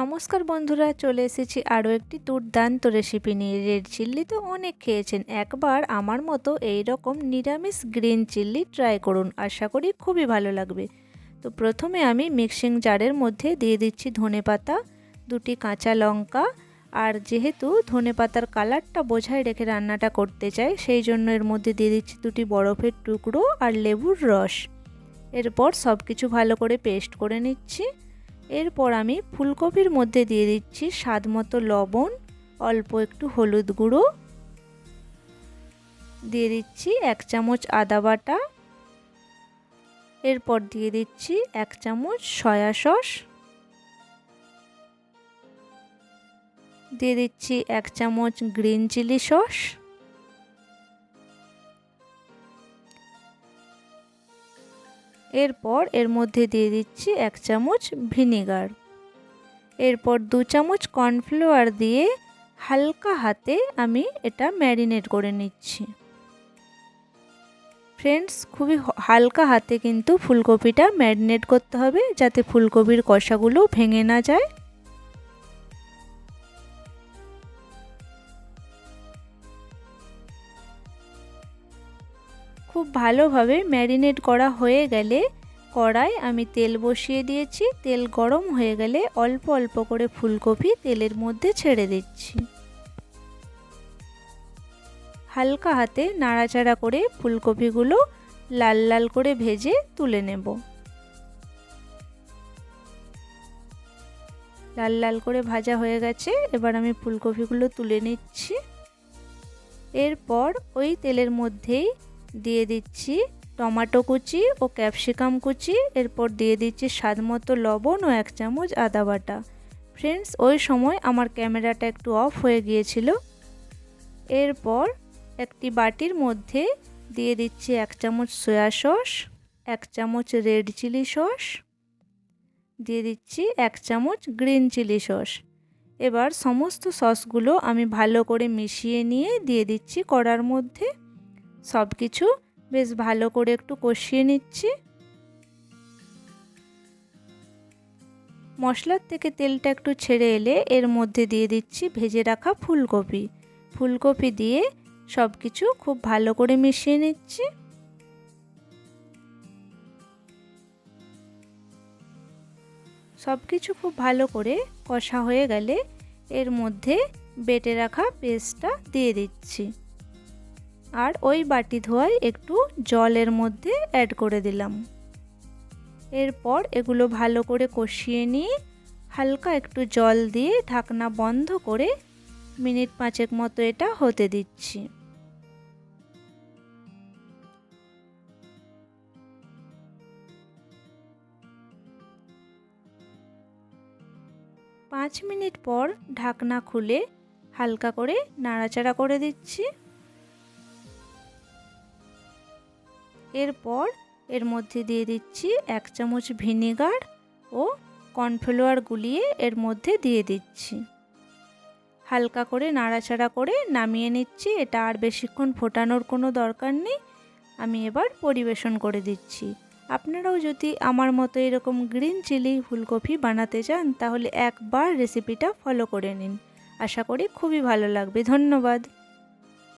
নমস্কার বন্ধুরা, চলে এসেছি আরও একটি দুর্দান্ত রেসিপি নিয়ে। রেড চিল্লি তো অনেক খেয়েছেন, একবার আমার মতো এই রকম নিরামিষ গ্রিন চিল্লি ট্রাই করুন, আশা করি খুবই ভালো লাগবে। তো প্রথমে আমি মিক্সিং জারের মধ্যে দিয়ে দিচ্ছি ধনে পাতা, দুটি কাঁচা লঙ্কা, আর যেহেতু ধনে পাতার কালারটা বোঝায় রেখে রান্নাটা করতে চাই, সেই জন্য এর মধ্যে দিয়ে দিচ্ছি দুটি বরফের টুকরো আর লেবুর রস। এরপর সব কিছু ভালো করে পেস্ট করে নিচ্ছি। এরপর আমি ফুলকপির মধ্যে দিয়ে দিচ্ছি স্বাদ মতো লবণ, অল্প একটু হলুদ গুঁড়ো। দিয়ে দিচ্ছি এক চামচ আদা বাটা। এরপর দিয়ে দিচ্ছি এক চামচ সয়া সস। দিয়ে দিচ্ছি এক চামচ গ্রিন চিলি সস। এরপর এর মধ্যে দিয়ে দিচ্ছি এক চামচ ভিনিগার। এরপর দু চামচ কর্নফ্লাওয়ার দিয়ে হালকা হাতে আমি এটা ম্যারিনেট করে নিচ্ছি। ফ্রেন্ডস, খুবই হালকা হাতে কিন্তু ফুলকপিটা ম্যারিনেট করতে হবে যাতে ফুলকপির কষাগুলো ভেঙে না যায়। খুব ভালোভাবে ম্যারিনেট করা হয়ে গেলে কড়াই আমি তেল বসিয়ে দিয়েছি। তেল গরম হয়ে গেলে অল্প অল্প করে ফুলকপি তেলের মধ্যে ছেড়ে দিচ্ছি। হালকা হাতে নাড়াচাড়া করে ফুলকপিগুলো লাল লাল করে ভেজে তুলে নেব। লাল লাল করে ভাজা হয়ে গেছে। এবার আমি ফুলকপিগুলো তুলে নিচ্ছি। এরপর ওই তেলের মধ্যেই দিয়ে দিচ্ছি টমাটো কুচি ও ক্যাপসিকাম কুচি। এরপর দিয়ে দিচ্ছি স্বাদ মতো লবণ ও এক চামচ আদা বাটা। ফ্রেন্ডস, ওই সময় আমার ক্যামেরাটা একটু অফ হয়ে গিয়েছিল। এরপর একটি বাটির মধ্যে দিয়ে দিচ্ছি এক চামচ সয়া সস, এক চামচ রেড চিলি সস, দিয়ে দিচ্ছি এক চামচ গ্রিন চিলি সস। এবার সমস্ত সসগুলো আমি ভালো করে মিশিয়ে নিয়ে দিয়ে দিচ্ছি কড়ার মধ্যে। সব কিছু বেশ ভালো করে একটু কষিয়ে নিচ্ছি। মশলার থেকে তেলটা একটু ছেড়ে এলে এর মধ্যে দিয়ে দিচ্ছি ভেজে রাখা ফুলকপি। ফুলকপি দিয়ে সব কিছু খুব ভালো করে মিশিয়ে নিচ্ছি। সব কিছু খুব ভালো করে কষা হয়ে গেলে এর মধ্যে বেটে রাখা পেস্টটা দিয়ে দিচ্ছি। আর ওই বাটি ধোয়ায় একটু জলের মধ্যে অ্যাড করে দিলাম। এরপর এগুলো ভালো করে কষিয়ে নিয়ে হালকা একটু জল দিয়ে ঢাকনা বন্ধ করে মিনিট পাঁচেক মতো এটা হতে দিচ্ছি। পাঁচ মিনিট পর ঢাকনা খুলে হালকা করে নাড়াচাড়া করে দিচ্ছি। এরপর এর মধ্যে দিয়ে দিচ্ছি এক চামচ ভিনেগার ও কর্নফ্লাওয়ার গুলিয়ে এর মধ্যে দিয়ে দিচ্ছি। হালকা করে নাড়াচাড়া করে নামিয়ে নিচ্ছি, এটা আর বেশিক্ষণ ফোটানোর কোনো দরকার নেই। আমি এবার পরিবেশন করে দিচ্ছি। আপনারাও যদি আমার মতো এরকম গ্রিন চিলি ফুলকপি বানাতে চান, তাহলে একবার রেসিপিটা ফলো করে নিন। আশা করি খুবই ভালো লাগবে। ধন্যবাদ।